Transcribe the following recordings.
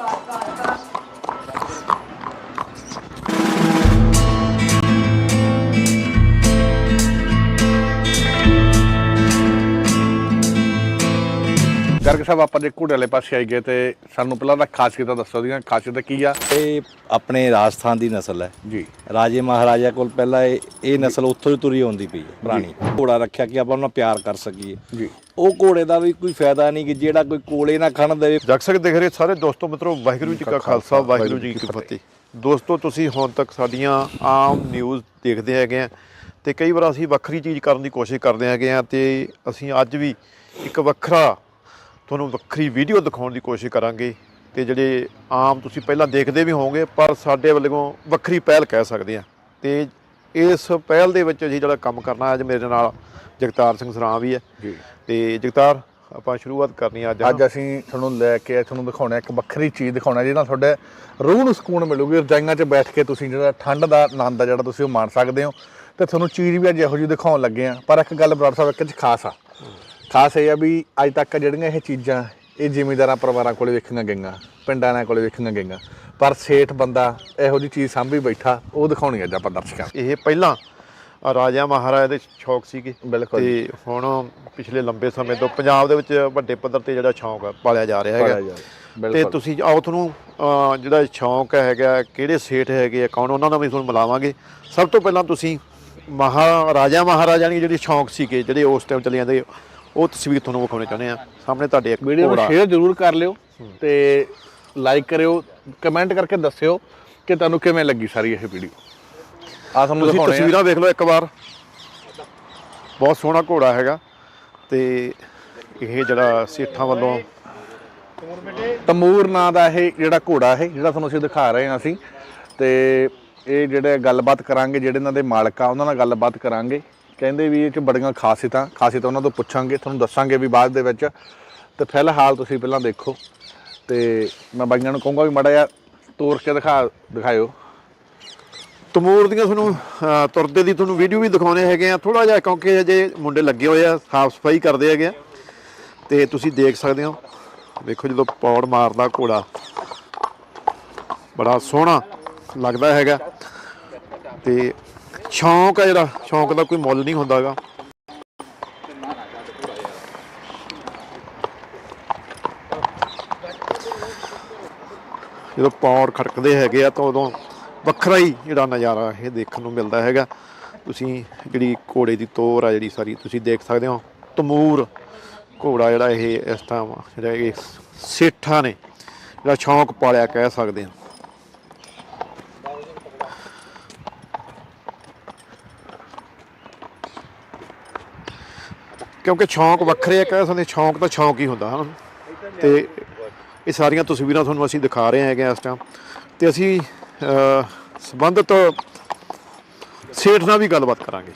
아까 ਗਰਗ ਸਾਹਿਬ ਆਪਾਂ ਜੇ ਘੋੜੇ ਵਾਲੇ ਪਾਸੇ ਆਈ ਗਏ ਤੇ ਸਾਨੂੰ ਪਹਿਲਾਂ ਤਾਂ ਖਾਸੀਅਤਾਂ ਦੱਸੋ ਦੀਆਂ ਖਾਸੀਅਤ ਕੀ ਆ? ਇਹ ਆਪਣੇ ਰਾਜਸਥਾਨ ਦੀ ਨਸਲ ਹੈ। ਜੀ। ਰਾਜੇ ਮਹਾਰਾਜਾ ਕੋਲ ਪਹਿਲਾਂ ਇਹ ਇਹ ਨਸਲ ਉੱਥੋਂ ਹੀ ਤੁਰੀ ਆਉਂਦੀ ਪਈ ਹੈ ਪੁਰਾਣੀ। ਘੋੜਾ ਰੱਖਿਆ ਕਿ ਆਪਾਂ ਉਹਨਾਂ ਪਿਆਰ ਕਰ ਸਕੀਏ। ਜੀ। ਉਹ ਘੋੜੇ ਦਾ ਵੀ ਕੋਈ ਫਾਇਦਾ ਨਹੀਂ ਕਿ ਜਿਹੜਾ ਕੋਈ ਕੋਲੇ ਨਾ ਖਣ ਦੇਵੇ। ਜਗ ਸਕਦੇ ਦੇਖ ਰਹੇ ਸਾਰੇ ਦੋਸਤੋ ਮਿੱਤਰੋ ਵਾਹਿਗੁਰੂ ਜੀ ਕਾ ਖਾਲਸਾ ਵਾਹਿਗੁਰੂ ਜੀ ਕੀ ਫਤਿਹ। ਦੋਸਤੋ ਤੁਸੀਂ ਹੁਣ ਤੱਕ ਸਾਡੀਆਂ ਆਮ ਨਿਊਜ਼ ਦੇਖਦੇ ਹੈਗੇ ਆ ਤੇ ਕਈ ਵਾਰ ਅਸੀਂ ਵੱਖਰੀ ਚੀਜ਼ ਕਰਨ ਦੀ ਕੋਸ਼ਿਸ਼ ਕਰਦੇ ਹੈਗੇ ਆ ਤੇ ਅਸੀਂ ਅੱਜ ਵੀ ਇੱਕ ਵੱਖਰਾ ਤੁਹਾਨੂੰ ਵੱਖਰੀ ਵੀਡੀਓ ਦਿਖਾਉਣ ਦੀ ਕੋਸ਼ਿਸ਼ ਕਰਾਂਗੇ ਤੇ ਜਿਹੜੇ ਆਮ ਤੁਸੀਂ ਪਹਿਲਾਂ ਦੇਖਦੇ ਵੀ ਹੋਵੋਗੇ ਪਰ ਸਾਡੇ ਵੱਲੋਂ ਵੱਖਰੀ ਪਹਿਲ ਕਹਿ ਸਕਦੇ ਆ ਤੇ ਇਸ ਪਹਿਲ ਦੇ ਵਿੱਚ ਅਸੀਂ ਜਿਹੜਾ ਕੰਮ ਕਰਨਾ ਅੱਜ ਮੇਰੇ ਨਾਲ ਜਗਤਾਰ ਸਿੰਘ ਸਰਾਂ ਵੀ ਹੈ। ਜੀ। ਤੇ ਜਗਤਾਰ ਆਪਾਂ ਸ਼ੁਰੂਆਤ ਕਰਨੀ ਅੱਜ ਅੱਜ ਅਸੀਂ ਤੁਹਾਨੂੰ ਲੈ ਕੇ ਆਏ, ਤੁਹਾਨੂੰ ਦਿਖਾਉਣਾ ਇੱਕ ਵੱਖਰੀ ਚੀਜ਼ ਦਿਖਾਉਣਾ ਜਿਹਦੇ ਨਾਲ ਤੁਹਾਡੇ ਰੂਹ ਨੂੰ ਸਕੂਨ ਮਿਲੂਗੀ ਰਜਾਈਆਂ 'ਚ ਬੈਠ ਕੇ ਤੁਸੀਂ ਜਿਹੜਾ ਠੰਡ ਦਾ ਆਨੰਦ ਆ ਜਿਹੜਾ ਤੁਸੀਂ ਉਹ ਮਾਣ ਸਕਦੇ ਹੋ। ਤੇ ਤੁਹਾਨੂੰ ਚੀਜ਼ ਵੀ ਅੱਜ ਇਹੋ ਜਿਹੀ ਦਿਖਾਉਣ ਲੱਗੇ ਆ ਪਰ ਇੱਕ ਗੱਲ ਬਰਾੜ ਸਾਹਿਬ ਇੱਕ ਚ ਖਾਸ ਆ। ਖਾਸ ਇਹ ਆ ਵੀ ਅੱਜ ਤੱਕ ਜਿਹੜੀਆਂ ਇਹ ਚੀਜ਼ਾਂ ਇਹ ਜ਼ਿਮੀਂਦਾਰਾਂ ਪਰਿਵਾਰਾਂ ਕੋਲੇ ਵੇਖੀਆਂ ਗਈਆਂ ਪਿੰਡਾਂ ਨਾਲ ਕੋਲੇ ਵੇਖੀਆਂ ਗਈਆਂ ਪਰ ਸੇਠ ਬੰਦਾ ਇਹੋ ਜਿਹੀ ਚੀਜ਼ ਸਾਂਭੀ ਬੈਠਾ ਉਹ ਦਿਖਾਉਣੀ ਅੱਜ ਆਪਾਂ ਦਰਸ਼ਕਾਂ। ਇਹ ਪਹਿਲਾਂ ਰਾਜਾ ਮਹਾਰਾਜਾ ਦੇ ਸ਼ੌਕ ਸੀਗੇ ਬਿਲਕੁਲ ਤੇ ਹੁਣ ਪਿਛਲੇ ਲੰਬੇ ਸਮੇਂ ਤੋਂ ਪੰਜਾਬ ਦੇ ਵਿੱਚ ਵੱਡੇ ਪੱਧਰ ਤੇ ਜਿਹੜਾ ਸ਼ੌਕ ਪਾਲਿਆ ਜਾ ਰਿਹਾ ਹੈਗਾ ਜਾ। ਤੇ ਤੁਸੀਂ ਆਓ ਤੁਹਾਨੂੰ ਜਿਹੜਾ ਸ਼ੌਕ ਹੈਗਾ ਕਿਹੜੇ ਸੇਠ ਹੈਗੇ ਆ ਕੌਣ ਉਹਨਾਂ ਨਾਲ ਵੀ ਤੁਹਾਨੂੰ ਮਿਲਾਵਾਂਗੇ ਸਭ ਤੋਂ ਪਹਿਲਾਂ ਤੁਸੀਂ ਮਹਾਰਾਜਾ ਮਹਾਰਾਜਾ ਦੀ ਜਿਹੜੀ ਸ਼ੌਕ ਸੀਗੇ ਜਿਹੜੇ ਉਸ ਟਾਈਮ ਚੱਲੇ ਜਾਂਦੇ ਉਹ ਤਸਵੀਰ ਤੁਹਾਨੂੰ ਵਿਖਾਉਣੇ ਚਾਹੁੰਦੇ ਆ ਸਾਹਮਣੇ ਤੁਹਾਡੇ ਇੱਕ ਵੀਡੀਓ ਨੂੰ। ਸ਼ੇਅਰ ਜ਼ਰੂਰ ਕਰ ਲਿਓ ਤੇ ਲਾਈਕ ਕਰਿਓ ਕਮੈਂਟ ਕਰਕੇ ਦੱਸਿਓ ਕਿ ਤੁਹਾਨੂੰ ਕਿਵੇਂ ਲੱਗੀ ਸਾਰੀ ਇਹ ਵੀਡੀਓ ਆ ਤੁਹਾਨੂੰ ਤੁਸੀਂ ਦਿਖਾਉਣੇ ਆ। ਤਸਵੀਰਾਂ ਵੇਖ ਲਓ ਇੱਕ ਵਾਰ। ਬਹੁਤ ਸੋਹਣਾ ਘੋੜਾ ਹੈਗਾ ਤੇ ਇਹ ਜਿਹੜਾ ਸੇਠਾਂ ਵੱਲੋਂ ਤਮੂਰ ਨਾਂ ਦਾ ਇਹ ਜਿਹੜਾ ਘੋੜਾ ਇਹ ਜਿਹੜਾ ਤੁਹਾਨੂੰ ਅਸੀਂ ਦਿਖਾ ਰਹੇ ਹਾਂ ਅਸੀਂ ਤੇ ਇਹ ਜਿਹੜੇ ਗੱਲਬਾਤ ਕਰਾਂਗੇ ਜਿਹੜੇ ਇਹਨਾਂ ਦੇ ਮਾਲਕ ਆ ਉਹਨਾਂ ਨਾਲ ਗੱਲਬਾਤ ਕਰਾਂਗੇ। ਕਹਿੰਦੇ ਵੀ ਇਹ ਚ ਬੜੀਆਂ ਖਾਸੀਅਤਾਂ ਖਾਸੀਅਤਾਂ ਉਹਨਾਂ ਤੋਂ ਪੁੱਛਾਂਗੇ, ਤੁਹਾਨੂੰ ਦੱਸਾਂਗੇ ਵੀ ਬਾਅਦ ਦੇ ਵਿੱਚ। ਤੇ ਫਿਲਹਾਲ ਤੁਸੀਂ ਪਹਿਲਾਂ ਦੇਖੋ। ਤੇ ਮੈਂ ਬਾਈਆਂ ਨੂੰ ਕਹੂੰਗਾ ਵੀ ਮਾੜਾ ਜਿਹਾ ਤੋਰ ਕੇ ਦਿਖਾ, ਦਿਖਾਇਓ। ਤਮੂਰ ਦੀਆਂ ਤੁਹਾਨੂੰ ਤੁਰਦੇ ਦੀ ਤੁਹਾਨੂੰ ਵੀਡੀਓ ਵੀ ਦਿਖਾਉਣੇ ਹੈਗੇ ਆ। ਥੋੜਾ ਜਿਹਾ, ਕਿਉਂਕਿ ਅਜੇ ਮੁੰਡੇ ਲੱਗੇ ਹੋਏ ਆ, ਸਾਫ਼ ਸਫ਼ਾਈ ਕਰਦੇ ਹੈਗੇ ਆ। ਤੇ ਤੁਸੀਂ ਦੇਖ ਸਕਦੇ ਹੋ। ਦੇਖੋ ਜਦੋਂ ਪੌੜ ਮਾਰਦਾ ਘੋੜਾ। ਬੜਾ ਸੋਹਣਾ ਲੱਗਦਾ ਹੈਗਾ। ਤੇ ਸ਼ੌਂਕ ਆ ਜਿਹੜਾ, ਸ਼ੌਂਕ ਦਾ ਕੋਈ ਮੁੱਲ ਨਹੀਂ ਹੁੰਦਾਗਾ। ਜਦੋਂ ਪੌੜ ਖੜਕਦੇ ਹੈਗੇ ਆ ਤਾਂ ਉਦੋਂ ਵੱਖਰਾ ਹੀ ਜਿਹੜਾ ਨਜ਼ਾਰਾ ਇਹ ਦੇਖਣ ਨੂੰ ਮਿਲਦਾ ਹੈਗਾ। ਤੁਸੀਂ ਜਿਹੜੀ ਘੋੜੇ ਦੀ ਤੋਰ ਆ ਜਿਹੜੀ ਸਾਰੀ, ਤੁਸੀਂ ਦੇਖ ਸਕਦੇ ਹੋ, ਤਮੂਰ ਘੋੜਾ ਜਿਹੜਾ ਇਹ ਇਸ ਟਾਈਮ ਜਿਹੜਾ ਇਹ ਸੇਠਾਂ ਨੇ, ਜਿਹੜਾ ਸ਼ੌਂਕ ਪਾਲਿਆ ਕਹਿ ਸਕਦੇ ਹਾਂ। ਕਿਉਂਕਿ ਸ਼ੌਂਕ ਵੱਖਰੇ ਆ ਕਹਿ ਸਕਦੇ ਸ਼ੌਂਕ ਤਾਂ ਸ਼ੌਂਕ ਹੀ ਹੁੰਦਾ ਹਨ। ਤੇ ਇਹ ਸਾਰੀਆਂ ਤਸਵੀਰਾਂ ਤੁਹਾਨੂੰ ਅਸੀਂ ਦਿਖਾ ਰਹੇ ਹੈਗੇ ਆ ਇਸ ਟਾਈਮ ਤੇ ਅਸੀਂ ਅਹ, ਸੰਬੰਧਿਤ ਸੇਠ ਨਾਲ ਵੀ ਗੱਲਬਾਤ ਕਰਾਂਗੇ।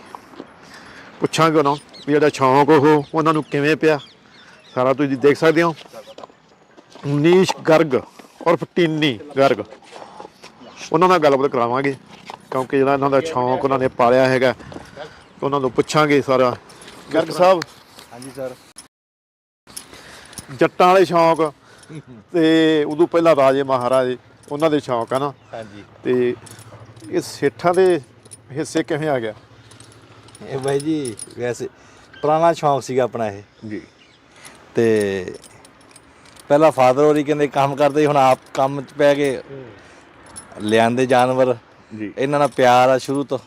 ਪੁੱਛਾਂਗੇ ਉਹਨਾਂ ਵੀ ਜਿਹੜਾ ਸ਼ੌਂਕ ਉਹ ਉਹਨਾਂ ਨੂੰ ਕਿਵੇਂ ਪਿਆ। ਸਾਰਾ ਤੁਸੀਂ ਦੇਖ ਸਕਦੇ ਹੋ। ਨੀਸ਼ ਗਰਗ ਔਰ ਟੀਨੀ ਗਰਗ। ਉਹਨਾਂ ਨਾਲ ਗੱਲਬਾਤ ਕਰਾਵਾਂਗੇ ਕਿਉਂਕਿ ਜਿਹੜਾ ਇਹਨਾਂ ਦਾ ਸ਼ੌਂਕ ਉਹਨਾਂ ਨੇ ਪਾਲਿਆ ਹੈਗਾ ਉਹਨਾਂ ਨੂੰ ਪੁੱਛਾਂਗੇ ਸਾਰਾ। ਗਰਗ ਸਾਹਿਬ। ਹਾਂਜੀ ਸਰ। ਜੱਟਾਂ ਵਾਲੇ ਸ਼ੌਂਕ ਤੇ ਉਦੋਂ ਪਹਿਲਾਂ ਰਾਜੇ ਮਹਾਰਾਜੇ ਉਹਨਾਂ ਦੇ ਸ਼ੌਂਕ ਆ ਨਾ। ਹਾਂਜੀ। ਤੇ ਇਹ ਸੇਠਾਂ ਦੇ ਹਿੱਸੇ ਕਿਵੇਂ ਆ ਗਿਆ? ਇਹ ਬਾਈ ਜੀ ਵੈਸੇ ਪੁਰਾਣਾ ਸ਼ੌਂਕ ਸੀਗਾ ਆਪਣਾ ਇਹ। ਜੀ। ਤੇ ਪਹਿਲਾਂ ਫਾਦਰ ਹੋਰੀ ਕਹਿੰਦੇ ਕੰਮ ਕਰਦੇ ਹੁਣ ਆਪ ਕੰਮ 'ਚ ਪੈ ਗਏ। ਲਿਆਂਦੇ ਜਾਨਵਰ। ਜੀ। ਇਹਨਾਂ ਨਾਲ ਪਿਆਰ ਆ ਸ਼ੁਰੂ ਤੋਂ।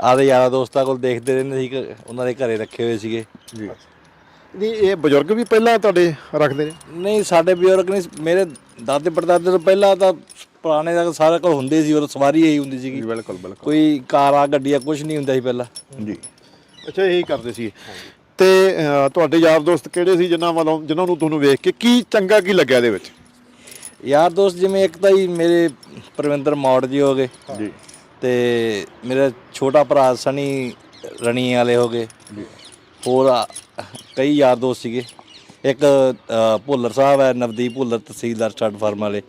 ਆਦੇ ਯਾਰਾਂ ਦੋਸਤਾਂ ਕੋਲ ਦੇਖਦੇ ਰਹਿੰਦੇ ਸੀ ਕਿ ਉਹਨਾਂ ਦੇ ਘਰੇ ਰੱਖੇ ਹੋਏ ਸੀਗੇ। ਜੀ। ਨਹੀਂ ਇਹ ਬਜ਼ੁਰਗ ਵੀ ਪਹਿਲਾਂ ਤੁਹਾਡੇ ਰੱਖਦੇ ਨੇ? ਨਹੀਂ ਸਾਡੇ ਬਜ਼ੁਰਗ ਨਹੀਂ ਮੇਰੇ ਦਾਦੇ ਪੜਦਾਦੇ ਤੋਂ ਪਹਿਲਾਂ ਤਾਂ ਪੁਰਾਣੇ ਦਾ ਸਾਰਾ ਕੋਲ ਹੁੰਦੇ ਸੀ ਉਹ ਸਵਾਰੀ ਇਹੀ ਹੁੰਦੀ ਸੀਗੀ। ਬਿਲਕੁਲ ਬਿਲਕੁਲ। ਕੋਈ ਕਾਰਾਂ ਗੱਡੀਆਂ ਕੁਝ ਨਹੀਂ ਹੁੰਦਾ ਸੀ ਪਹਿਲਾਂ। ਜੀ। ਅੱਛਾ ਇਹੀ ਕਰਦੇ ਸੀ। ਤੇ ਤੁਹਾਡੇ ਯਾਰ ਦੋਸਤ ਕਿਹੜੇ ਸੀ ਜਿਨ੍ਹਾਂ ਵੱਲੋਂ ਜਿਨ੍ਹਾਂ ਨੂੰ ਤੁਹਾਨੂੰ ਵੇਖ ਕੇ ਕੀ ਚੰਗਾ ਕੀ ਲੱਗਿਆ ਇਹਦੇ ਵਿੱਚ? ਯਾਰ ਦੋਸਤ ਜਿਵੇਂ ਇੱਕ ਤਾਂ ਹੀ ਮੇਰੇ ਪ੍ਰਵਿੰਦਰ ਮੌੜ ਜੀ ਹੋ ਗਏ। ਜੀ। ਤੇ ਮੇਰਾ ਛੋਟਾ ਭਰਾ ਸਣੀ ਰਣੀ ਵਾਲੇ ਹੋ ਗਏ। ਹੋਰ ਆ- ਕਈ ਯਾਰ ਦੋਸਤ ਸੀਗੇ। ਇੱਕ ਅ, ਭੁੱਲਰ ਸਾਹਿਬ ਹੈ ਨਵਦੀਪ ਭੁੱਲਰ ਤਹਿਸੀਲਦਾਰ ਸਟੱਡ ਫਾਰਮ ਵਾਲੇ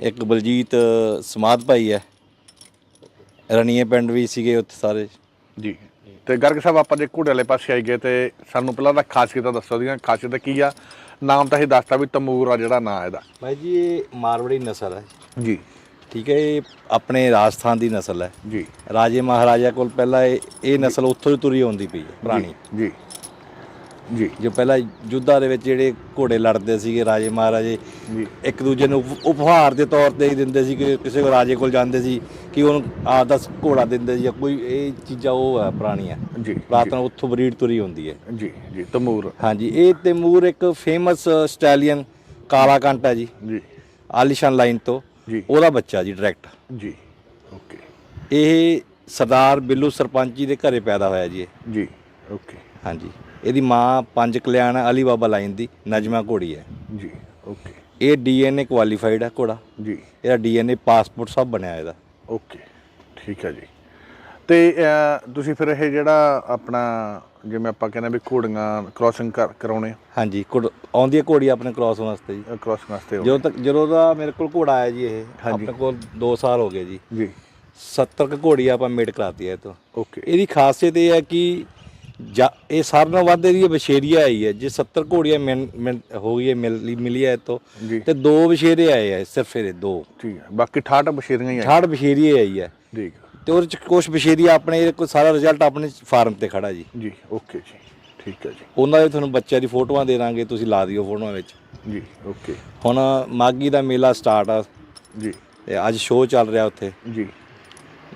ਇੱਕ ਬਲਜੀਤ ਸਮਾਦ ਭਾਈ ਹੈ। ਰਣੀਏ ਪਿੰਡ ਵੀ ਸੀਗੇ ਉੱਥੇ ਸਾਰੇ। ਜੀ। ਤੇ ਗਰਗ ਸਾਹਿਬ ਆਪਾਂ ਜੇ ਘੋੜੇ ਵਾਲੇ ਪਾਸੇ ਆਈ ਗਏ ਤੇ ਸਾਨੂੰ ਪਹਿਲਾਂ ਤਾਂ ਖਾਸੀਅਤਾਂ ਦੱਸੋ ਦੀਆਂ ਖਾਸੀਅਤ ਕੀ ਆ? ਨਾਮ ਤਾਂ ਇਹ ਦੱਸਤਾ ਵੀ ਤਮੂਰ ਆ ਜਿਹੜਾ ਨਾਂ ਇਹਦਾ। ਭਾਈ ਜੀ ਇਹ ਮਾਰਵੜੀ ਨਸਲ ਹੈ। ਜੀ। ਠੀਕ ਹੈ ਇਹ ਆਪਣੇ ਰਾਜਸਥਾਨ ਦੀ ਨਸਲ ਹੈ। ਜੀ। ਰਾਜੇ ਮਹਾਰਾਜਾ ਕੋਲ ਪਹਿਲਾਂ ਇਹ ਇਹ ਨਸਲ ਉੱਥੋਂ ਹੀ ਤੁਰੀ ਆਉਂਦੀ ਪਈ ਹੈ ਪੁਰਾਣੀ। ਜੀ ਜੀ। ਜੋ। ਪਹਿਲਾਂ ਯੁੱਧਾਂ ਦੇ ਵਿੱਚ ਜਿਹੜੇ ਘੋੜੇ ਲੜਦੇ ਸੀਗੇ ਰਾਜੇ ਮਹਾਰਾਜੇ ਜੀ। ਇੱਕ ਦੂਜੇ ਨੂੰ ਉਪ- ਉਪਹਾਰ ਦੇ ਤੌਰ ਤੇ ਹੀ ਦਿੰਦੇ ਸੀ ਕਿ ਕਿਸੇ ਕੋ ਰਾਜੇ ਕੋਲ ਜਾਂਦੇ ਸੀ ਕਿ ਉਹਨੂੰ ਆਪਦਾ ਘੋੜਾ ਦਿੰਦੇ ਸੀ ਜਾਂ ਕੋਈ ਇਹ ਚੀਜ਼ਾਂ ਉਹ ਹੈ ਪੁਰਾਣੀਆਂ। ਜੀ ਪੁਰਾਤਨ ਉੱਥੋਂ ਬਰੀਡ ਤੁਰੀ ਹੁੰਦੀ ਹੈ। ਜੀ ਜੀ ਤਮੂਰ। ਹਾਂਜੀ ਇਹ ਤੈਮੂਰ ਇੱਕ ਫੇਮਸ ਸਟੈਲੀਅਨ ਕਾਲਾ ਕੰਟ ਹੈ ਜੀ। ਜੀ। ਆਲੀਸ਼ਾਨ ਲਾਈਨ ਤੋਂ। ਜੀ। ਉਹਦਾ ਬੱਚਾ ਜੀ ਡਾਇਰੈਕਟ ਜੀ ਓਕੇ ਇਹ ਸਰਦਾਰ ਬਿੱਲੂ ਸਰਪੰਚ ਜੀ ਦੇ ਘਰੇ ਪੈਦਾ ਹੋਇਆ ਜੀ ਇਹ। ਜੀ ਓਕੇ ਹਾਂਜੀ। ਇਹਦੀ ਮਾਂ ਪੰਜ ਕਲਿਆਣ ਅਲੀ ਬਾਬਾ ਲਾਈਨ ਦੀ ਨਜਮਾ ਘੋੜੀ ਹੈ। ਜੀ ਓਕੇ ਇਹ ਡੀਐਨਏ ਕੁਆਲੀਫਾਈਡ ਹੈ ਘੋੜਾ। ਜੀ। ਇਹਦਾ ਡੀਐਨਏ ਪਾਸਪੋਰਟ ਸਭ ਬਣਿਆ ਇਹਦਾ। ਓਕੇ ਠੀਕ ਹੈ ਜੀ। ਤੇ ਤੁਸੀਂ ਫਿਰ ਇਹ ਜਿਹੜਾ ਆਪਣਾ ਜਿਵੇਂ ਆਪਾਂ ਕਹਿੰਦੇ ਵੀ ਘੋੜੀਆਂ ਕ੍ਰਾਸਿੰਗ ਕਰਾਉਣੇ ਹਾਂਜੀ ਆਉਂਦੀ ਹੈ ਘੋੜੀ ਆਪਣੇ ਕ੍ਰਾਸ ਵਾਸਤੇ ਜੀ। ਕ੍ਰਾਸਿੰਗ ਵਾਸਤੇ ਜਦੋਂ ਤੱਕ ਜਦੋਂ ਦਾ ਮੇਰੇ ਕੋਲ ਘੋੜਾ ਆਇਆ ਜੀ ਇਹ। ਆਪਣੇ ਕੋਲ 2 ਸਾਲ ਹੋ ਗਏ ਜੀ। ਜੀ। 70 ਕੁ ਘੋੜੀ ਆਪਾਂ ਮੇਡ ਕਰਾਤੀ ਹੈ ਇਹ ਤੋਂ। ਓਕੇ। ਇਹਦੀ ਖਾਸੀਅਤ ਇਹ ਹੈ ਕਿ ਇਹ ਸਾਰਿਆਂ ਨਾਲੋਂ ਵੱਧ ਇਹਦੀ ਬਸ਼ੇਰੀਆ ਆਈ ਹੈ। ਜੇ 70 ਘੋੜੀਆਂ ਮਿਲ- ਮਿਲ- ਹੋ ਗਈ ਹੈ ਮਿਲੀ ਮਿਲੀ ਹੈ ਤੋਂ ਤੇ ਦੋ ਬਸ਼ੇਰੇ ਆਏ ਆ ਸਿਰਫ ਇਹਦੇ ਦੋ। ਠੀਕ ਹੈ। ਬਾਕੀ 68 ਬਸ਼ੀਰੀਆਂ ਹੀ ਆ 68 ਬਸ਼ੇਰੀਏ ਆਈ ਹੈ। ਠੀਕ ਤੇ ਉਹਦੇ ਚ ਕੁਝ ਬਸ਼ੇਰੀਆ ਆਪਣੇ ਕੋਲ ਸਾਰਾ ਰਿਜ਼ਲਟ ਆਪਣੇ ਫਾਰਮ ਤੇ ਖੜਾ ਜੀ। ਜੀ ਓਕੇ ਜੀ ਠੀਕ ਹੈ ਜੀ। ਉਹਨਾਂ ਦੇ ਤੁਹਾਨੂੰ ਬੱਚਿਆਂ ਦੀ ਫੋਟੋਆਂ ਦੇ ਦਾਂਗੇ ਤੁਸੀਂ ਲਾ ਦਿਓ ਫੋਟੋਆਂ ਵਿੱਚ। ਜੀ ਓਕੇ ਹੁਣ ਮਾਗੀ ਦਾ ਮੇਲਾ ਸਟਾਰਟ ਆ। ਜੀ। ਤੇ ਅੱਜ ਸ਼ੋਅ ਚੱਲ ਰਿਹਾ ਉੱਥੇ। ਜੀ।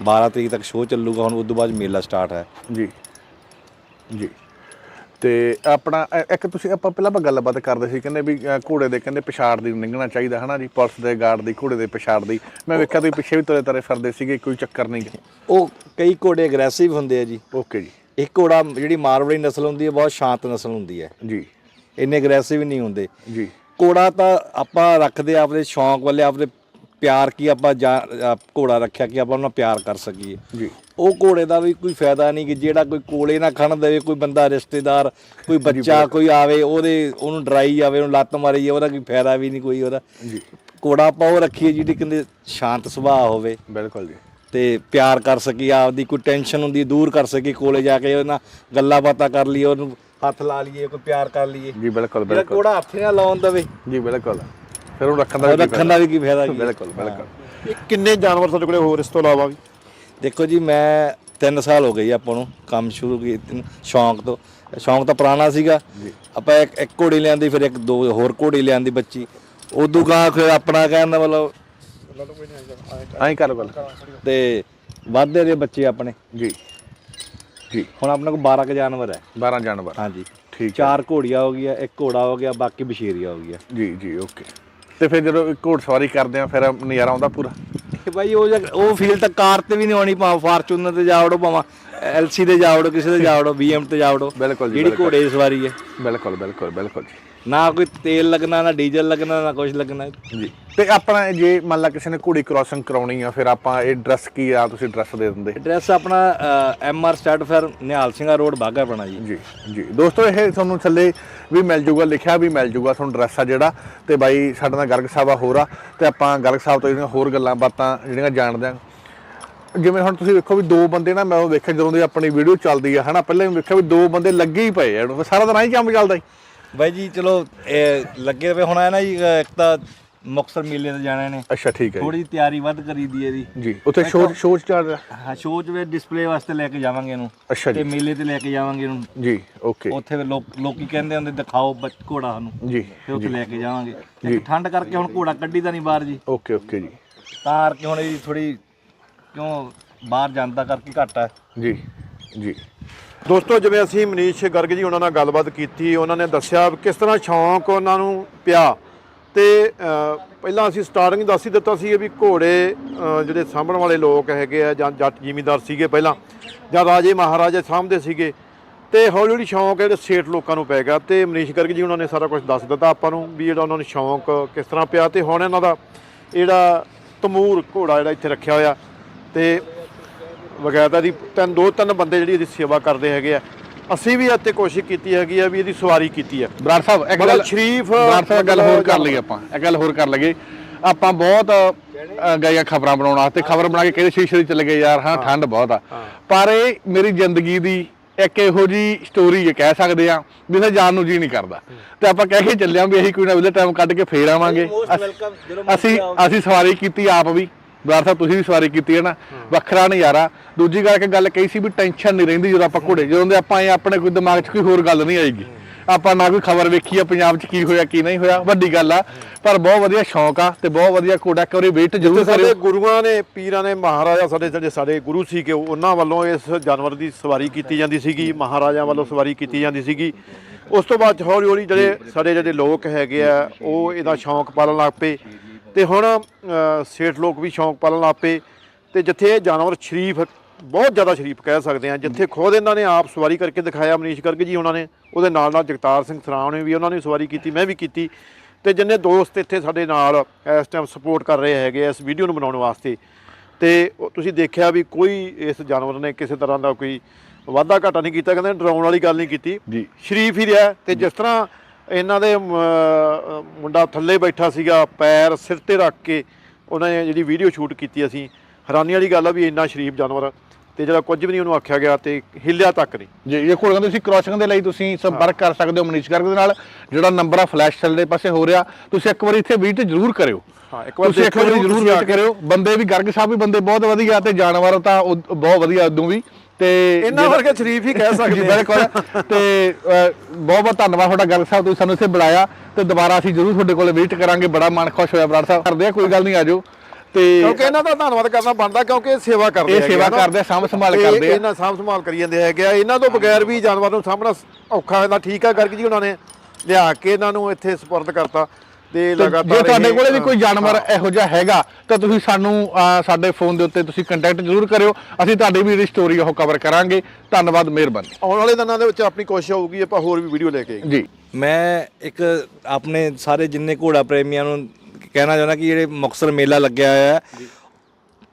12 ਤਰੀਕ ਤੱਕ ਸ਼ੋਅ ਚੱਲੂਗਾ ਹੁਣ ਉਸ ਤੋਂ ਬਾਅਦ ਮੇਲਾ ਸਟਾਰਟ ਹੈ। ਜੀ। ਜੀ। ਤੇ ਆਪਣਾ ਇੱਕ ਤੁਸੀਂ ਆਪਾਂ ਪਹਿਲਾਂ ਆਪਾਂ ਗੱਲਬਾਤ ਕਰਦੇ ਸੀ ਕਹਿੰਦੇ ਵੀ ਘੋੜੇ ਦੇ ਕਹਿੰਦੇ ਪਿਛਾੜ ਦੀ ਲੰਘਣਾ ਚਾਹੀਦਾ ਹਨਾ ਜੀ? ਪੁਲਿਸ ਦੇ ਗਾਰਡ ਦੀ ਘੋੜੇ ਦੇ ਪਿਛਾੜ ਦੀ। ਮੈਂ ਵੇਖਿਆ ਤੁਸੀਂ ਪਿੱਛੇ ਵੀ ਤੁਰੇ ਤਰੇ ਫਿਰਦੇ ਸੀਗੇ ਕੋਈ ਚੱਕਰ ਨਹੀਂ ਉਹ ਕਈ ਘੋੜੇ ਅਗਰੈਸਿਵ ਹੁੰਦੇ ਆ ਜੀ। ਓਕੇ ਜੀ। ਇੱਕ ਘੋੜਾ ਜਿਹੜੀ ਮਾਰਵਾੜੀ ਨਸਲ ਹੁੰਦੀ ਹੈ ਬਹੁਤ ਸ਼ਾਂਤ ਨਸਲ ਹੁੰਦੀ ਹੈ। ਜੀ। ਇੰਨੇ ਅਗਰੈਸਿਵ ਨਹੀਂ ਹੁੰਦੇ। ਜੀ। ਘੋੜਾ ਤਾਂ ਆਪਾਂ ਰੱਖਦੇ ਆਪਣੇ ਸ਼ੌਂਕ ਵਾਲੇ ਆਪਣੇ ਪਿਆਰ ਕੀ ਆਪਾਂ ਜਾ- ਅ, ਘੋੜਾ ਰੱਖਿਆ ਕਿ ਆਪਾਂ ਉਹਨਾਂ ਪਿਆਰ ਕਰ ਸਕੀਏ। ਜੀ। ਉਹ ਘੋੜੇ ਦਾ ਵੀ ਕੋਈ ਫਾਇਦਾ ਨਹੀਂ ਕਿ ਜਿਹੜਾ ਕੋਈ ਕੋਲੇ ਨਾ ਖਣ ਦੇਵੇ ਕੋਈ ਬੰਦਾ ਰਿਸ਼ਤੇਦਾਰ ਕੋਈ ਬੱਚਾ ਕੋਈ ਆਵੇ ਉਹਦੇ ਉਹਨੂੰ ਡਰਾਈ ਜਾਵੇ ਉਹਨੂੰ ਲੱਤ ਮਾਰੀ ਜਾਵੇ ਉਹਦਾ ਕੋਈ ਫਾਇਦਾ ਵੀ ਨਹੀਂ ਕੋਈ ਉਹਦਾ। ਜੀ। ਘੋੜਾ ਆਪਾਂ ਉਹ ਰੱਖੀਏ ਜਿਹੜੀ ਕਹਿੰਦੇ ਸ਼ਾਂਤ ਸੁਭਾਅ ਹੋਵੇ। ਬਿਲਕੁਲ ਜੀ। ਤੇ ਪਿਆਰ ਕਰ ਸਕੀ ਆਪਦੀ ਕੋਈ ਟੈਨਸ਼ਨ ਹੁੰਦੀ ਦੂਰ ਕਰ ਸਕੀ ਕੋਲੇ ਜਾ ਕੇ ਉਹਨਾਂ ਗੱਲਾਂ ਬਾਤਾਂ ਕਰ ਲਈਏ ਉਹਨੂੰ ਹੱਥ ਲਾ ਲਈਏ ਕੋਈ ਪਿਆਰ ਕਰ ਲਈਏ। ਜੀ ਬਿਲਕੁਲ ਜਿਹੜਾ ਬਿਲਕੁਲ। ਘੋੜਾ ਹੱਥ ਨਾਲ ਲਾਉਣ ਦਵੇ। ਜੀ ਬਿਲਕੁਲ। ਫਿਰ ਉਹ ਰੱਖਣ ਦਾ ਰੱਖਣ ਦਾ ਵੀ ਕੀ ਫਾਇਦਾ ਕੀ ਹੈ? ਬਿਲਕੁਲ। ਬਿਲਕੁਲ ਇਹ ਕਿੰਨੇ ਜਾਨਵਰ ਤੁਹਾਡੇ ਕੋਲੇ ਹੋਰ ਇਸ ਤੋਂ ਇਲਾਵਾ ਵੀ? ਦੇਖੋ ਜੀ ਮੈਂ 3 ਸਾਲ ਹੋ ਗਏ ਆਪਾਂ ਨੂੰ ਕੰਮ ਸ਼ੁਰੂ ਕੀਤੇ ਸ਼ੌਂਕ ਤੋਂ। ਸ਼ੌਂਕ ਤਾਂ ਪੁਰਾਣਾ ਸੀਗਾ। ਆਪਾਂ ਇੱਕ ਇੱਕ ਘੋੜੀ ਲਿਆਂਦੀ ਫਿਰ ਇੱਕ ਦੋ ਹੋਰ ਘੋੜੀ ਲਿਆਂਦੀ ਬੱਚੀ। ਉਦੋਂ ਗਾ ਫਿਰ ਆਪਣਾ ਕਹਿਣ ਦਾ ਮਤਲਬ ਐਂ ਕਰ ਗੱਲ। ਤੇ ਵਾਧੇ ਦੇ ਬੱਚੇ ਆਪਣੇ। ਜੀ। ਜੀ। ਹੁਣ ਆਪਣੇ ਕੋਲ 12 ਕ ਜਾਨਵਰ ਹੈ। 12 ਜਾਨਵਰ। ਹਾਂਜੀ। ਠੀਕ ਚਾਰ ਘੋੜੀਆਂ ਹੋ ਗਈਆਂ ਇੱਕ ਘੋੜਾ ਹੋ ਗਿਆ ਬਾਕੀ ਬਸ਼ੇਰੀਆਂ ਹੋ ਗਈਆਂ। ਜੀ ਜੀ ਓਕੇ। ਤੇ ਫਿਰ ਜਦੋਂ ਘੋੜ ਸਵਾਰੀ ਕਰਦੇ ਆ ਫਿਰ ਨਜ਼ਾਰਾ ਆਉਂਦਾ ਪੂਰਾ। ਕਿ ਭਾਈ ਉਹ ਜਗ- ਉਹ ਫੀਲ ਤਾਂ ਕਾਰ ਤੇ ਵੀ ਨਹੀਂ ਆਉਣੀ ਭਾਵੇਂ ਫਾਰਚੂਨਰ ਤੇ ਜਾਵੜੋ ਭਾਵੇਂ ਐਲਸੀ ਤੇ ਜਾਵੜੋ ਕਿਸੇ ਤੇ ਜਾਵੜੋ ਬੀਐਮ ਤੇ ਜਾਵੜੋ ਬਿਲਕੁਲ ਜੀ, ਜਿਹੜੀ ਬਿਲਕੁਲ। ਘੋੜੇ ਦੀ ਸਵਾਰੀ ਹੈ। ਬਿਲਕੁਲ ਬਿਲਕੁਲ ਬਿਲਕੁਲ ਜੀ। ਨਾ ਕੋਈ ਤੇਲ ਲੱਗਣਾ ਨਾ ਡੀਜ਼ਲ ਲੱਗਣਾ ਨਾ ਕੁਝ ਲੱਗਣਾ। ਜੀ। ਤੇ ਆਪਣਾ ਜੇ ਮੰਨ ਲਾ ਕਿਸੇ ਨੇ ਘੋੜੀ ਕ੍ਰਾਸਿੰਗ ਕਰਾਉਣੀ ਆ ਫਿਰ ਆਪਾਂ ਇਹ ਡਰੈਸ ਕੀ ਆ ਤੁਸੀਂ ਡਰੈਸ ਦੇ ਦਿੰਦੇ? ਐਡਰੈਸ ਆਪਣਾ ਐਮਆਰ ਸਟਾਰਟ ਫਿਰ ਨਿਹਾਲ ਸਿੰਘਾ ਰੋਡ ਬਾਗਾ ਬਣਾ ਜੀ। ਜੀ ਜੀ। ਦੋਸਤੋ ਇਹ ਤੁਹਾਨੂੰ ਥੱਲੇ ਵੀ ਮਿਲ ਜੂਗਾ ਲਿਖਿਆ ਵੀ ਮਿਲ ਜੂਗਾ ਤੁਹਾਨੂੰ ਡਰੈਸ ਆ ਜਿਹੜਾ। ਤੇ ਬਾਈ ਸਾਡੇ ਨਾਲ ਗਰਗ ਸਾਹਿਬ ਆ ਹੋਰ ਆ ਤੇ ਆਪਾਂ ਗਰਗ ਸਾਹਿਬ ਤੋਂ ਜਿਹੜੀਆਂ ਹੋਰ ਗੱਲਾਂ ਬਾਤਾਂ ਜਿਹੜੀਆਂ ਜਾਣਦੇ ਆ। ਜਿਵੇਂ ਹੁਣ ਤੁਸੀਂ ਵੇਖੋ ਵੀ ਦੋ ਬੰਦੇ ਨਾ ਮੈਂ ਉਹ ਵੇਖਿਆ ਜਦੋਂ ਦੀ ਆਪਣੀ ਵੀਡੀਓ ਚੱਲਦੀ ਆ ਹਨਾ? ਪਹਿਲਾਂ ਵੀ ਵੇਖਿਆ ਵੀ ਦੋ ਬੰਦੇ ਲੱਗੇ ਹੀ ਪਏ ਆ। ਸਾਰਾ ਦਿਨ ਆਹੀ ਕੰਮ ਚੱਲਦਾ ਹੀ ਬਾਈ ਜੀ ਚਲੋ ਇਹ ਲੱਗੇ ਹੋਏ ਹੁਣ ਹੈ ਨਾ ਜੀ ਇੱਕ ਤਾਂ ਮੁਕਤਸਰ ਮੇਲੇ ਤੇ ਜਾਣੇ ਨੇ ਅੱਛਾ ਠੀਕ ਹੈ ਥੋੜੀ ਤਿਆਰੀ ਵੱਧ ਕਰੀਦੀ ਹੈ ਇਹਦੀ। ਜੀ ਜੀ ਉੱਥੇ ਸ਼ੋਅ ਸ਼ੋਅ ਚੱਲ ਰਿਹਾ ਹਾਂ ਸ਼ੋਅ 'ਚ ਵੀ ਡਿਸਪਲੇ ਵਾਸਤੇ ਲੈ ਕੇ ਜਾਵਾਂਗੇ ਇਹਨੂੰ। ਅੱਛਾ ਤੇ ਮੇਲੇ ਤੇ ਲੈ ਕੇ ਜਾਵਾਂਗੇ ਇਹਨੂੰ। ਜੀ ਓਕੇ। ਉੱਥੇ ਵੀ ਲੋਕ ਲੋਕੀ ਕਹਿੰਦੇ ਹੁੰਦੇ ਦਿਖਾਓ ਘੋੜਾ ਸਾਨੂੰ। ਜੀ ਤੇ ਉੱਥੇ ਲੈ ਕੇ ਜਾਵਾਂਗੇ। ਇੱਕ ਠੰਡ ਕਰਕੇ ਹੁਣ ਘੋੜਾ ਕੱਢੀ ਤਾਂ ਨਹੀਂ ਬਾਹਰ ਜੀ। ਓਕੇ ਓਕੇ ਜੀ। ਤਾਂ ਕਰਕੇ ਹੁਣ ਇਹਦੀ ਥੋੜੀ ਕਿਉਂ ਬਾਹਰ ਜਾਂਦਾ ਕਰਕੇ ਘੱਟ ਹੈ ਜੀ ਜੀ। ਦੋਸਤੋ, ਜਿਵੇਂ ਅਸੀਂ ਮਨੀਸ਼ ਗਰਗ ਜੀ ਉਹਨਾਂ ਨਾਲ ਗੱਲਬਾਤ ਕੀਤੀ, ਉਹਨਾਂ ਨੇ ਦੱਸਿਆ ਕਿਸ ਤਰ੍ਹਾਂ ਸ਼ੌਂਕ ਉਹਨਾਂ ਨੂੰ ਪਿਆ। ਤੇ ਪਹਿਲਾਂ ਅਸੀਂ ਸਟਾਰਟਿੰਗ ਦੱਸ ਹੀ ਦਿੱਤਾ ਸੀ ਵੀ ਘੋੜੇ ਜਿਹੜੇ ਸਾਂਭਣ ਵਾਲੇ ਲੋਕ ਹੈਗੇ ਆ ਜਾਂ ਜੱਟ ਜ਼ਿਮੀਂਦਾਰ ਸੀਗੇ ਪਹਿਲਾਂ, ਜਾਂ ਰਾਜੇ ਮਹਾਰਾਜੇ ਸਾਂਭਦੇ ਸੀਗੇ। ਤੇ ਹੌਲੀ ਹੌਲੀ ਸ਼ੌਂਕ ਜਿਹੜੇ ਸੇਠ ਲੋਕਾਂ ਨੂੰ ਪੈ ਗਿਆ ਤੇ ਮਨੀਸ਼ ਗਰਗ ਜੀ ਉਹਨਾਂ ਨੇ ਸਾਰਾ ਕੁਝ ਦੱਸ ਦਿੱਤਾ ਆਪਾਂ ਨੂੰ ਵੀ ਜਿਹੜਾ ਉਹਨਾਂ ਨੂੰ ਸ਼ੌਂਕ ਕਿਸ ਤਰ੍ਹਾਂ ਪਿਆ। ਤੇ ਹੁਣ ਇਹਨਾਂ ਦਾ ਜਿਹੜਾ ਤਮੂਰ ਘੋੜਾ ਜਿਹੜਾ ਇੱਥੇ ਰੱਖਿਆ ਹੋਇਆ, ਤੇ ਵਗੈਰਾ ਦੀ ਤਿੰਨ ਦੋ ਤਿੰਨ ਬੰਦੇ ਜਿਹੜੀ ਇਹਦੀ ਸੇਵਾ ਕਰਦੇ ਹੈਗੇ ਆ। ਅਸੀਂ ਵੀ ਇੱਥੇ ਕੋਸ਼ਿਸ਼ ਕੀਤੀ ਹੈਗੀ ਆ ਵੀ ਇਹਦੀ ਸਵਾਰੀ ਕੀਤੀ ਆ। ਬਰਾੜ ਸਾਹਿਬ ਇੱਕ ਮਤਲਬ ਗੱਲ ਸ਼ਰੀਫ ਬਰਾੜ ਸਾਹਿਬ ਗੱਲ ਹੋਰ ਕਰ ਲਈਏ ਆਪਾਂ। ਇੱਕ ਗੱਲ ਹੋਰ ਕਰ ਲਈਏ। ਆਪਾਂ ਬਹੁਤ ਅ, ਗਏ ਆ ਖਬਰਾਂ ਬਣਾਉਣ ਵਾਸਤੇ। ਖਬਰ ਬਣਾ ਕੇ ਕਹਿੰਦੇ ਸ਼ੀਸ਼ੇ ਚੱਲ ਗਏ ਯਾਰ ਹਾਂ ਠੰਡ ਬਹੁਤ ਆ। ਪਰ ਇਹ ਮੇਰੀ ਜ਼ਿੰਦਗੀ ਦੀ ਇੱਕ ਇਹੋ ਜੀ ਸਟੋਰੀ ਹੈ ਕਹਿ ਸਕਦੇ ਆ ਵੀ ਇਹ ਜਾਣ ਨੂੰ ਜੀ ਨਹੀਂ ਕਰਦਾ। ਤੇ ਆਪਾਂ ਕਹਿ ਕੇ ਚੱਲਿਆ ਵੀ ਅਸੀਂ ਕੋਈ ਨਾ ਵੇਲੇ ਟਾਈਮ ਕੱਢ ਕੇ ਫੇਰ ਆਵਾਂਗੇ। Most ਅਸ- welcome, ਜਦੋਂ ਅਸੀਂ ਮਰਜ਼ੀ ਆਓ। ਅਸੀਂ ਸਵਾਰੀ ਕੀਤੀ ਆਪ ਵੀ। ਬਰਾੜ ਸਾਹਿਬ ਤੁਸੀਂ ਵੀ ਸਵਾਰੀ ਕੀਤੀ ਹੈ ਨਾ ਵੱਖਰਾ ਨਜ਼ਾਰਾ। ਦੂਜੀ ਗੱਲ ਕਿ ਗੱਲ ਕਹੀ ਸੀ ਵੀ ਟੈਨਸ਼ਨ ਨਹੀਂ ਰਹਿੰਦੀ ਜਦੋਂ ਆਪਾਂ ਘੋੜੇ ਜਦੋਂ ਦੇ ਆਪਾਂ ਆਏ ਆਪਣੇ ਕੋਈ ਦਿਮਾਗ 'ਚ ਕੋਈ ਹੋਰ ਗੱਲ ਨਹੀਂ ਆਏਗੀ। ਆਪਾਂ ਨਾ ਕੋਈ ਖਬਰ ਵੇਖੀ ਆ ਪੰਜਾਬ 'ਚ ਕੀ ਹੋਇਆ ਕੀ ਨਹੀਂ ਹੋਇਆ ਵੱਡੀ ਗੱਲ ਆ। ਪਰ ਬਹੁਤ ਵਧੀਆ ਸ਼ੌਂਕ ਆ ਤੇ ਬਹੁਤ ਵਧੀਆ ਘੋੜਾ ਇੱਕ ਵਾਰੀ ਵੇਟ ਜ਼ਰੂਰ ਸਾਡੇ ਕਰਿਓ। ਗੁਰੂਆਂ ਨੇ ਪੀਰਾਂ ਨੇ ਮਹਾਰਾਜਾ ਸਾਡੇ ਜਿਹੜੇ ਸਾਡੇ ਗੁਰੂ ਸੀਗੇ ਉਹਨਾਂ ਵੱਲੋਂ ਇਸ ਜਾਨਵਰ ਦੀ ਸਵਾਰੀ ਕੀਤੀ ਜਾਂਦੀ ਸੀਗੀ ਮਹਾਰਾਜਾ ਵੱਲੋਂ ਸਵਾਰੀ ਕੀਤੀ ਜਾਂਦੀ ਸੀਗੀ। ਉਸ ਤੋਂ ਬਾਅਦ ਹੌਲੀ ਹੌਲੀ ਜਿਹੜੇ ਸਾਡੇ ਜਿਹੜੇ ਲੋਕ ਹੈਗੇ ਆ ਉਹ ਇਹਦਾ ਸ਼ੌਂਕ ਪਾਲਣ ਲੱਗ ਪਏ। ਤੇ ਹੁਣ ਸੇਠ ਲੋਕ ਵੀ ਸ਼ੌਂਕ ਪਾਲਣ ਪਏ ਤੇ ਜਿੱਥੇ ਇਹ ਜਾਨਵਰ ਸ਼ਰੀਫ ਬਹੁਤ ਜ਼ਿਆਦਾ ਸ਼ਰੀਫ ਕਹਿ ਸਕਦੇ ਆ ਜਿੱਥੇ ਖੁਦ ਇਹਨਾਂ ਨੇ ਆਪ ਸਵਾਰੀ ਕਰਕੇ ਦਿਖਾਇਆ ਮਨੀਸ਼ ਗਰਗ ਜੀ ਉਹਨਾਂ ਨੇ ਉਹਦੇ ਨਾਲ ਨਾਲ ਜਗਤਾਰ ਸਿੰਘ ਸਰਾਣ ਨੇ ਵੀ ਉਹਨਾਂ ਨੇ ਸਵਾਰੀ ਕੀਤੀ ਮੈਂ ਵੀ ਕੀਤੀ ਤੇ ਜਿੰਨੇ ਦੋਸਤ ਇੱਥੇ ਸਾਡੇ ਨਾਲ ਇਸ ਟਾਈਮ ਸਪੋਰਟ ਕਰ ਰਹੇ ਹੈਗੇ ਇਸ ਵੀਡੀਓ ਨੂੰ ਬਣਾਉਣ ਵਾਸਤੇ ਤੇ ਤੁਸੀਂ ਦੇਖਿਆ ਵੀ ਕੋਈ ਇਸ ਜਾਨਵਰ ਨੇ ਕਿਸੇ ਤਰ੍ਹਾਂ ਦਾ ਕੋਈ ਵਾਧਾ ਘਾਟਾ ਨਹੀਂ ਕੀਤਾ ਕਹਿੰਦੇ ਡਰਾਉਣ ਵਾਲੀ ਗੱਲ ਨਹੀਂ ਕੀਤੀ ਜੀ। ਸ਼ਰੀਫ ਹੀ ਰਿਹਾ ਤੇ ਜਿਸ ਤਰ੍ਹਾਂ ਇਹਨਾਂ ਦੇ ਮੁੰਡਾ ਥੱਲੇ ਬੈਠਾ ਸੀਗਾ ਪੈਰ ਸਿਰ ਤੇ ਰੱਖ ਕੇ ਉਹਨਾਂ ਨੇ ਜਿਹੜੀ ਵੀਡੀਓ ਸ਼ੂਟ ਕੀਤੀ ਅਸੀਂ। ਹੈਰਾਨੀ ਵਾਲੀ ਗੱਲ ਆ ਵੀ ਇੰਨਾ ਸ਼ਰੀਫ ਜਾਨਵਰ ਤੇ ਜਿਹੜਾ ਕੁਝ ਵੀ ਨਹੀਂ ਉਹਨੂੰ ਆਖਿਆ ਗਿਆ ਤੇ ਹਿੱਲਿਆ ਤੱਕ ਨਹੀਂ। ਜੀ ਇਹ ਘੋੜੀਆਂ ਤੁਸੀਂ ਕ੍ਰੋਸਿੰਗ ਦੇ ਲਈ ਤੁਸੀਂ ਸੰਪਰਕ ਕਰ ਸਕਦੇ ਹੋ ਮਨੀਸ਼ ਗਰਗ ਦੇ ਨਾਲ। ਜਿਹੜਾ ਨੰਬਰ ਆ ਫਲੈਸ਼ ਥੱਲੇ ਪਾਸੇ ਹੋ ਰਿਹਾ ਤੁਸੀਂ ਇੱਕ ਵਾਰੀ ਇੱਥੇ ਵਿਜ਼ਿਟ ਜ਼ਰੂਰ ਕਰਿਓ। ਹਾਂ, ਇੱਕ ਵਾਰ ਤੁਸੀਂ ਇੱਕ ਦੇਖਿਓ ਵਾਰੀ ਜ਼ਰੂਰ ਵਿਜ਼ਿਟ। ਕਰਿਓ। ਬੰਦੇ ਵੀ ਗਰਗ ਸਾਹਿਬ ਵੀ ਬੰਦੇ ਬਹੁਤ ਵਧੀਆ ਤੇ ਜਾਨਵਰ ਤਾਂ ਬਹੁਤ ਵਧੀਆ ਉਦੋਂ ਵੀ। ਤੇ ਇਹਨਾਂ ਵਰਗੇ ਸ਼ਰੀਫ ਹੀ ਕਹਿ ਸਕਦੇ ਆ। ਬਿਲਕੁਲ। ਤੇ ਬਹੁਤ ਬਹੁਤ ਧੰਨਵਾਦ ਤੁਹਾਡਾ ਗਰਗ ਸਾਹਿਬ ਤੁਸੀਂ ਸਾਨੂੰ ਇੱਥੇ ਬੁਲਾਇਆ ਤੇ ਦੁਬਾਰਾ ਅਸੀਂ ਜ਼ਰੂਰ ਤੁਹਾਡੇ ਕੋਲ ਵਿਜ਼ਿਟ ਕਰਾਂਗੇ। ਬੜਾ ਮਨ ਖੁਸ਼ ਹੋਇਆ ਬਰਾੜ ਸਾਹਿਬ। ਕਰਦੇ ਆ ਕੋਈ ਗੱਲ ਨਹੀਂ ਆਜੋ। ਤੇ ਕਿਉਂਕਿ ਇਹਨਾਂ ਦਾ ਧੰਨਵਾਦ ਕਰਨਾ ਬਣਦਾ ਕਿਉਂਕਿ ਇਹ ਸੇਵਾ ਕਰਦੇ ਇਹ ਹੈਗੇ ਸੇਵਾ ਆ। ਕਰਦੇ ਆ, ਸਾਂਭ ਸੰਭਾਲ ਇਹ- ਕਰਦੇ ਆ। ਇਹਨਾਂ ਸਾਂਭ ਸੰਭਾਲ ਕਰੀ ਜਾਂਦੇ ਹੈਗੇ ਆ। ਇਹਨਾਂ ਤੋਂ ਬਗੈਰ ਵੀ ਜਾਨਵਰ ਨੂੰ ਸਾਹਮਣਾ ਔਖਾ ਹੁੰਦਾ ਠੀਕ ਆ ਕਰਕੇ ਜੀ ਉਹਨਾਂ ਨੇ ਲਿਆ ਕੇ ਇਹਨਾਂ ਨੂੰ ਇੱਥੇ ਸਪੁਰਦ ਕਰਤਾ। ਤੇ ਲਗਾਤਾਰ ਜੇ ਤੁਹਾਡੇ ਕੋਲੇ ਵੀ ਕੋਈ ਜਾਨਵਰ ਇਹੋ ਜਿਹਾ ਹੈਗਾ ਤਾਂ ਤੁਸੀਂ ਸਾਨੂੰ ਸਾਡੇ ਫੋਨ ਦੇ ਉੱਤੇ ਤੁਸੀਂ ਕੰਟੈਕਟ ਜ਼ਰੂਰ ਕਰਿਓ। ਅਸੀਂ ਤੁਹਾਡੀ ਵੀ ਜਿਹੜੀ ਸਟੋਰੀ ਉਹ ਕਵਰ ਕਰਾਂਗੇ। ਧੰਨਵਾਦ ਮਿਹਰਬਾਨੀ। ਆਉਣ ਵਾਲੇ ਦਿਨਾਂ ਦੇ ਵਿੱਚ ਆਪਣੀ ਕੋਸ਼ਿਸ਼ ਹੋਊਗੀ ਆਪਾਂ ਹੋਰ ਵੀ ਵੀਡੀਓ ਲੈ ਕੇ। ਜੀ। ਮੈਂ ਇੱਕ ਆਪਣੇ ਸਾਰੇ ਜਿੰਨੇ ਘੋੜਾ ਪ੍ਰੇਮੀਆਂ ਨੂੰ ਕਹਿਣਾ ਚਾਹੁੰਦਾ ਕਿ ਜਿਹੜੇ ਮੁਕਤਸਰ ਮੇਲਾ ਲੱਗਿਆ ਹੋਇਆ ਹੈ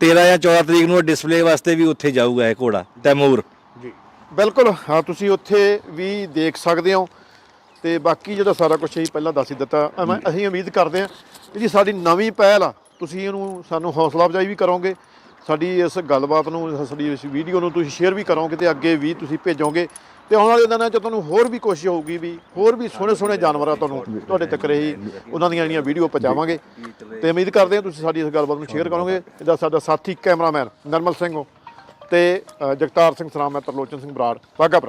13 ਜਾਂ 14 ਤਰੀਕ ਨੂੰ ਡਿਸਪਲੇ ਵਾਸਤੇ ਵੀ ਉੱਥੇ ਜਾਊਗਾ ਇਹ ਘੋੜਾ ਤੈਮੂਰ। ਜੀ। ਬਿਲਕੁਲ ਹਾਂ ਤੁਸੀਂ ਉੱਥੇ ਵੀ ਦੇਖ ਸਕਦੇ ਹੋ। ਤੇ ਬਾਕੀ ਜਿਹੜਾ ਸਾਰਾ ਕੁਝ ਅਸੀਂ ਪਹਿਲਾਂ ਦੱਸ ਹੀ ਦਿੱਤਾ ਐਵੇਂ ਅਸੀਂ ਉਮੀਦ ਕਰਦੇ ਹਾਂ ਕਿ ਜੀ ਸਾਡੀ ਨਵੀਂ ਪਹਿਲ ਆ ਤੁਸੀਂ ਇਹਨੂੰ ਸਾਨੂੰ ਹੌਸਲਾ ਅਫਜ਼ਾਈ ਵੀ ਕਰੋਗੇ ਸਾਡੀ ਇਸ ਗੱਲਬਾਤ ਨੂੰ ਸਾਡੀ ਇਸ ਵੀਡੀਓ ਨੂੰ ਤੁਸੀਂ ਸ਼ੇਅਰ ਵੀ ਕਰੋਗੇ ਤੇ ਅੱਗੇ ਵੀ ਤੁਸੀਂ ਭੇਜੋਗੇ। ਤੇ ਆਉਣ ਵਾਲੇ ਦਿਨਾਂ 'ਚ ਤੁਹਾਨੂੰ ਹੋਰ ਵੀ ਕੋਸ਼ਿਸ਼ ਹੋਊਗੀ ਵੀ ਹੋਰ ਵੀ ਸੋਹਣੇ ਸੋਹਣੇ ਜਾਨਵਰਾਂ ਤੁਹਾਨੂੰ ਤੁਹਾਡੇ ਤੱਕ ਰਹੀ ਉਹਨਾਂ ਦੀਆਂ ਜਿਹੜੀਆਂ ਵੀਡੀਓ ਪਹੁੰਚਾਵਾਂਗੇ ਤੇ ਉਮੀਦ ਕਰਦੇ ਹਾਂ ਤੁਸੀਂ ਸਾਡੀ ਇਸ ਗੱਲਬਾਤ ਨੂੰ ਸ਼ੇਅਰ ਕਰੋਗੇ। ਇਹਦਾ ਸਾਡਾ ਸਾਥੀ ਕੈਮਰਾਮੈਨ ਨਰਮਲ ਸਿੰਘ ਤੇ ਅ, ਜਗਤਾਰ ਸਿੰਘ ਸਰਾਮ ਮੈਂ ਤਰਲੋਚਨ ਸਿੰਘ ਬਰਾੜ ਵਾਘਾ ਪੁਰਾਣਾ